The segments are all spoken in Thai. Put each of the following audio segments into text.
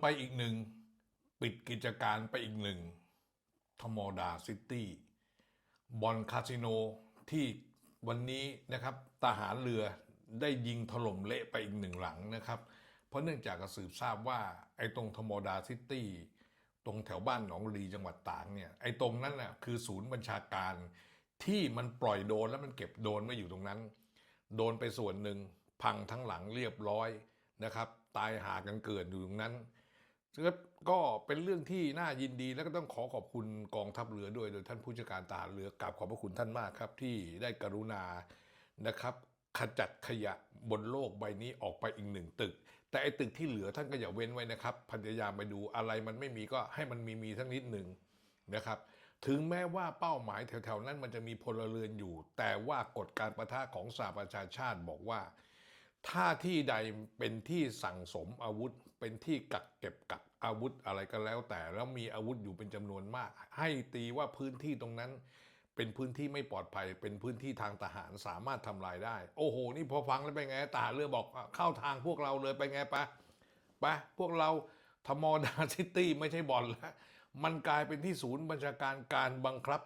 ไปอีกหนึ่ง ปิดกิจการไปอีกหนึ่งธมดาซิตี้บอลคาสิโนที่วันนี้นะครับทหารเรือได้ยิงถล่มเละไปอีกหนึ่งหลังนะครับ เพราะเนื่องจากกระสืบทราบว่าไอ้ตรงธมดาซิตี้ตรงแถวบ้านหนองรีจังหวัดตากเนี่ยไอ้ตรงนั้นน่ะคือศูนย์บัญชาการที่มันปล่อยโดนแล้วมันเก็บโดนไว้อยู่ตรงนั้น โดนไปส่วนหนึ่งพังทั้งหลังเรียบร้อยนะครับ ตายหากันเกิดอยู่ตรงนั้น ก็ก็เป็นเรื่องที่น่ายินดีแล้วก็ต้องขอขอบคุณกองทัพเรือด้วยโดยท่านผู้จัดการทหารเรือกราบขอบพระคุณท่านมากครับ ที่ได้กรุณานะครับ ขจัดขยะบนโลกใบนี้ออกไปอีกหนึ่งตึก แต่ไอ้ตึกที่เหลือท่านก็อย่าเว้นไว้นะครับพยายามไปดูอะไรมันไม่มีก็ให้มันมีมีทั้งนิดหนึ่งนะครับ ถึงแม้ว่าเป้าหมายแถวๆนั้นมันจะมีพลเรือนอยู่ แต่ว่ากฎการประทะของสหประชาชาติบอกว่า ถ้าที่ใดเป็นที่สั่งสมอาวุธ เป็นที่กักเก็บกักอาวุธอะไรก็แล้ว แต่แล้วมีอาวุธอยู่เป็นจำนวนมาก ให้ตีว่าพื้นที่ตรงนั้น เป็นพื้นที่ไม่ปลอดภัย เป็นพื้นที่ทางทหารสามารถทำลายได้ โอ้โห นี่พอฟังแล้วเป็นไงทหารเรือบอกเข้าทางพวกเราเลยไปไงปะไปพวกเราธรรมดาซิตี้ไม่ใช่บ่อนแล้วมันกลายเป็นที่ศูนย์บัญชาการการบังคับ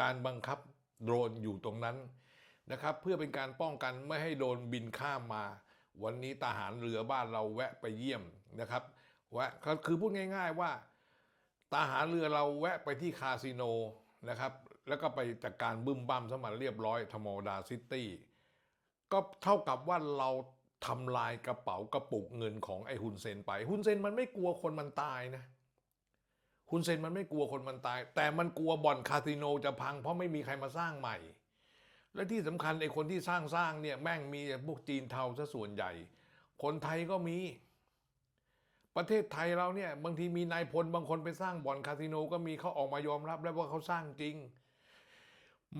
การบังคับโดรนอยู่ตรงนั้น นะครับ เพื่อเป็นการป้องกันไม่ให้โดนบินข้ามมา วันนี้ทหารเรือบ้านเราแวะไปเยี่ยมนะครับแวะก็คือพูดง่าย ๆว่าทหารเรือเราแวะไปที่คาสิโนนะครับ แล้วก็ไปจัดการบึ้มบั้มสมันเรียบร้อยธรรมดาซิตี้ก็เท่ากับว่าเราทำลายกระเป๋ากระปุกเงินของไอ้ฮุนเซนไปฮุนเซนมันไม่กลัวคนมันตายนะฮุนเซนมันไม่กลัวคนมันตาย แต่มันกลัวบ่อนคาสิโนจะพังเพราะไม่มีใครมาสร้างใหม่ และที่สำคัญไอ้คนที่สร้างสร้างเนี่ยแม่งมีพวกจีนเทาซะส่วนใหญ่ คนไทยก็มี ประเทศไทยเราเนี่ยบางทีมีนายพลบางคนไปสร้างบ่อนคาสิโนก็มีเขาออกมายอมรับ แล้วว่าเขาสร้างจริง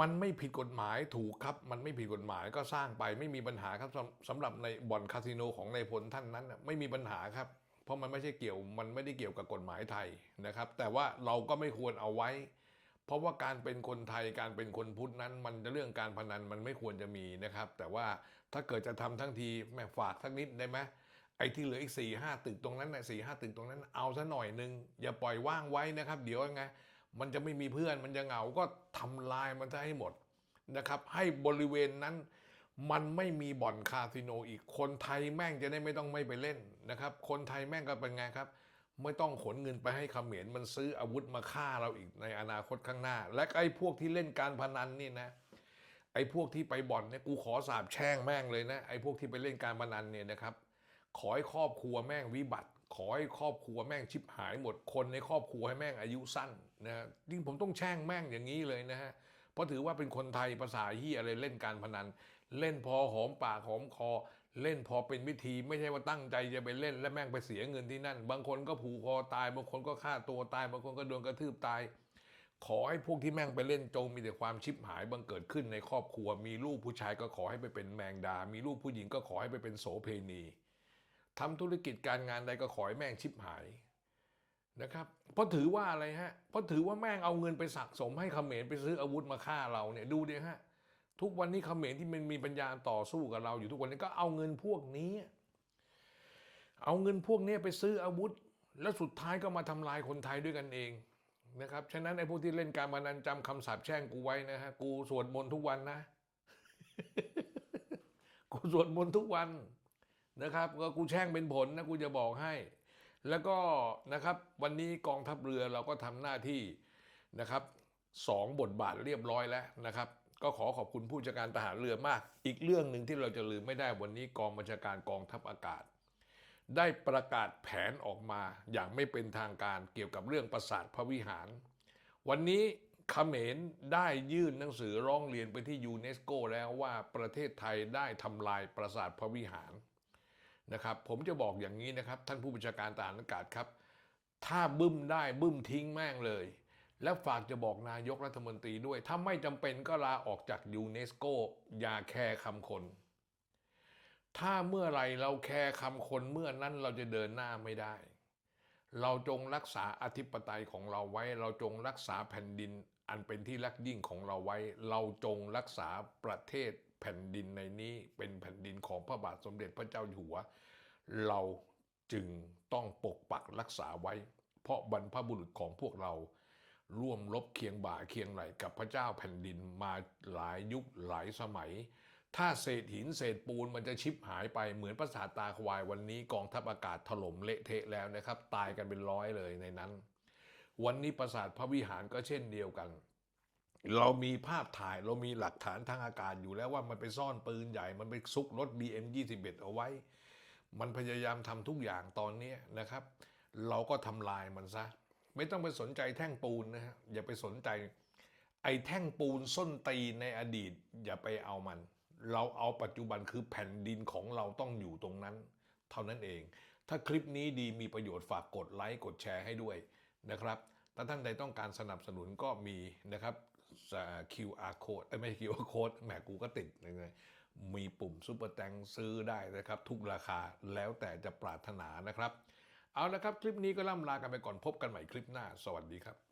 มันไม่ผิดกฎหมายถูกครับ มันไม่ผิดกฎหมายก็สร้างไปไม่มีปัญหาครับสำสำหรับในบ่อนคาสิโนของนายพลท่านนั้นไม่มีปัญหาครับ เพราะมันไม่ใช่เกี่ยวมันไม่ได้เกี่ยวกับกฎหมายไทยนะครับ แต่ว่าเราก็ไม่ควรเอาไว้ เพราะว่าการเป็นคนไทยการเป็นคนพุทธนั้น มันจะเรื่องการพนันมันไม่ควรจะมีนะครับ แต่ว่าถ้าเกิดจะทำทั้งทีแม่ฝากสักนิดได้ไหมไอ้ที่เหลืออีกสี่ห้าตึกตรงนั้นนะสี่ห้าตึกตรงนั้น เอาซะหน่อยหนึ่งอย่าปล่อยว่างไว้นะครับ เดี๋ยวยังไง มันจะไม่มีเพื่อนมันจะเหงาก็ทำลายมันซะให้หมดนะครับ ให้บริเวณนั้นมันไม่มีบ่อนคาสิโนอีกคนไทยแม่งจะได้ไม่ต้องไม่ไปเล่นนะครับ คนไทยแม่งก็เป็นไงครับ ไม่ต้องขนเงินไปให้เขมรมันซื้ออาวุธมาฆ่าเราอีกในอนาคตข้างหน้า และไอ้พวกที่เล่นการพนันนี่นะ ไอ้พวกที่ไปบ่อนเนี่ยกูขอสาบแช่งแม่งเลยนะ ไอ้พวกที่ไปเล่นการพนันเนี่ยนะครับ ขอให้ครอบครัวแม่งวิบัติ ขอให้ครอบครัวแม่งชิบหายหมด คนในครอบครัวให้แม่งอายุสั้นนะจริงผมต้องแช่งแม่งอย่างนี้เลยนะฮะ เพราะถือว่าเป็นคนไทยภาษาเฮียอะไรเล่นการพนัน เล่นพอหอมปากหอมคอ เล่นพอเป็นวิธี ไม่ใช่ว่าตั้งใจจะไปเล่น และแม่งไปเสียเงินที่นั่น บางคนก็ผูกคอตายบางคนก็ฆ่าตัวตายบางคนก็โดนกระทืบตาย ขอให้พวกที่แม่งไปเล่นจงมีแต่ความชิบหายบังเกิดขึ้นในครอบครัว มีลูกผู้ชายก็ขอให้ไปเป็นแมงดา มีลูกผู้หญิงก็ขอให้ไปเป็นโสเพณีทำธุรกิจการงานใดก็ขอให้แม่งชิบหายนะครับเพราะถือว่าอะไรฮะเพราะถือว่าแม่งเอาเงินไปสะสมให้เขมรไปซื้ออาวุธมาฆ่าเราเนี่ยดูดิฮะ ทุกวันนี้เขมรที่มันมีปัญญาต่อสู้กับเรา อยู่ทุกวันนี้ก็เอาเงินพวกนี้ เอาเงินพวกนี้ไปซื้ออาวุธ แล้วสุดท้ายก็มาทำลายคนไทยด้วยกันเองนะครับฉะนั้นไอ้พวกที่เล่นการมานันจำคำสาปแช่งกูไว้นะฮะกูสวดมนต์ทุกวันนะ กูสวดมนต์ทุกวันนะครับก็กูแช่งเป็นผลนะกูจะบอกให้ แล้วก็นะครับวันนี้กองทัพเรือเราก็ทำหน้าที่นะครับสองบทบาทเรียบร้อยแล้วนะครับ ก็ขอขอบคุณผู้จัดการทหารเรือมาก อีกเรื่องหนึ่งที่เราจะลืมไม่ได้วันนี้กองบัญชาการกองทัพอากาศ ได้ประกาศแผนออกมาอย่างไม่เป็นทางการเกี่ยวกับเรื่องปราสาทพระวิหาร วันนี้เขมรได้ยื่นหนังสือร้องเรียนไปที่ยูเนสโกแล้วว่าประเทศไทยได้ทำลายปราสาทพระวิหารนะครับผมจะบอกอย่างนี้นะครับ ท่านผู้บัญชาการทหารอากาศครับ ถ้าบึ้มได้บึ้มทิ้งแม่งเลย แล้วฝากจะบอกนายกรัฐมนตรีด้วย ถ้าไม่จำเป็นก็ลาออกจากยูเนสโกอย่าแคร์คำคน ถ้าเมื่อไรเราแคร์คำคนเมื่อนั้นเราจะเดินหน้าไม่ได้ เราจงรักษาอธิปไตยของเราไว้ เราจงรักษาแผ่นดินอันเป็นที่รักยิ่งของเราไว้ เราจงรักษาประเทศแผ่นดินในนี้เป็นแผ่นดินของพระบาทสมเด็จพระเจ้าอยู่หัว เราจึงต้องปกปักรักษาไว้ เพราะบรรพบุรุษของพวกเรา ร่วมรบเคียงบ่าเคียงไหลกับพระเจ้าแผ่นดินมาหลายยุคหลายสมัย ถ้าเศษหินเศษปูนมันจะชิบหายไปเหมือนปราสาทตาควายวันนี้กองทัพอากาศถล่มเละเทะแล้วนะครับ ตายกันเป็นร้อยเลยในนั้น วันนี้ปราสาทพระวิหารก็เช่นเดียวกัน เรามีภาพถ่ายเรามีหลักฐานทางอากาศอยู่แล้วว่ามันไปซ่อนปืนใหญ่ มันไปซุกรถ BM21 เอาไว้ มันพยายามทำทุกอย่างตอนนี้นะครับ เราก็ทำลายมันซะ ไม่ต้องไปสนใจแท่งปูนนะฮะอย่าไปสนใจ ไอ้แท่งปูนส้นตีนในอดีต อย่าไปเอามัน เราเอาปัจจุบันคือแผ่นดินของเราต้องอยู่ตรงนั้น เท่านั้นเอง ถ้าคลิปนี้ดีมีประโยชน์ฝากกดไลค์กดแชร์ให้ด้วยนะครับถ้าท่านใดต้องการสนับสนุนก็มีนะครับ QR code ไม่ใช่ QR code แหมกูก็ติดเลยมีปุ่มซุปเปอร์แตงซื้อได้นะครับ ทุกราคาแล้วแต่จะปรารถนานะครับ เอาละครับ คลิปนี้ก็ล่ำลากันไปก่อนพบกันใหม่คลิปหน้า สวัสดีครับ